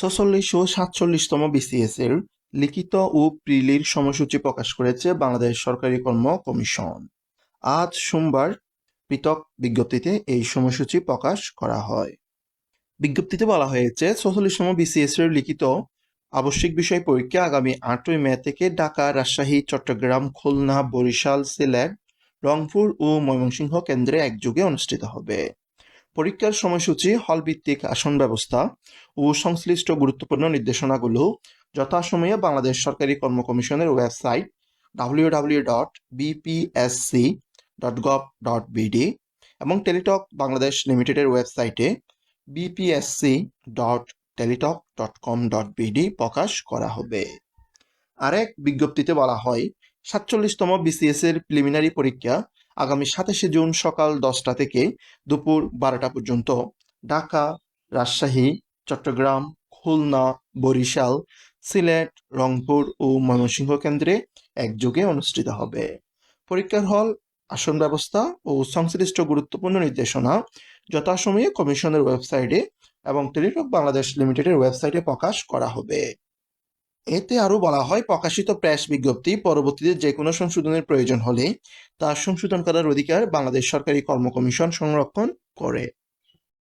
ছচল্লিশ ও সাতচল্লিশতম বিসিএস এর লিখিত ও প্রিলির সময়সূচি প্রকাশ করেছে বাংলাদেশ সরকারি কর্ম কমিশন। আজ সোমবার পৃথক বিজ্ঞপ্তিতে এই সময়সূচি প্রকাশ করা হয়। বিজ্ঞপ্তিতে বলা হয়েছে, ছচল্লিশতম বিসিএস এর লিখিত আবশ্যিক বিষয় পরীক্ষা আগামী আটই মে থেকে ঢাকা, রাজশাহী, চট্টগ্রাম, খুলনা, বরিশাল, সিলেট, রংপুর ও ময়মনসিংহ কেন্দ্রে একযোগে অনুষ্ঠিত হবে। পরীক্ষার সময়সূচি, হলভিত্তিক আসন ব্যবস্থা ও সংশ্লিষ্ট গুরুত্বপূর্ণ নির্দেশনাগুলো যথাসময়ে বাংলাদেশ সরকারি কর্ম কমিশনের website W W dot BPSC dot gov dot BD এবং টেলিটক বাংলাদেশ লিমিটেডের ওয়েবসাইটে BPSC dot Teletalk dot com dot BD প্রকাশ করা হবে। আরেক বিজ্ঞপ্তিতে বলা হয়, সাতচল্লিশতম বিসিএস এর প্রিলিমিনারি পরীক্ষা আগামী সাতাশে জুন সকাল দশটা থেকে দুপুর বারোটা পর্যন্ত ঢাকা, রাজশাহী, চট্টগ্রাম, খুলনা, বরিশাল, সিলেট, রংপুর ও ময়মনসিংহ কেন্দ্রে একযোগে অনুষ্ঠিত হবে। পরীক্ষার হল, আসন ব্যবস্থা ও সংশ্লিষ্ট গুরুত্বপূর্ণ নির্দেশনা যথাসময়ে কমিশনের ওয়েবসাইটে এবং টেলিটক বাংলাদেশ লিমিটেডের ওয়েবসাইটে প্রকাশ করা হবে। এতে আরও বলা হয়, প্রকাশিত প্রেস বিজ্ঞপ্তি পরবর্তীতে যে কোনো সংশোধনের প্রয়োজন হলে তা সংশোধন করার অধিকার বাংলাদেশ সরকারি কর্ম কমিশন সংরক্ষণ করে।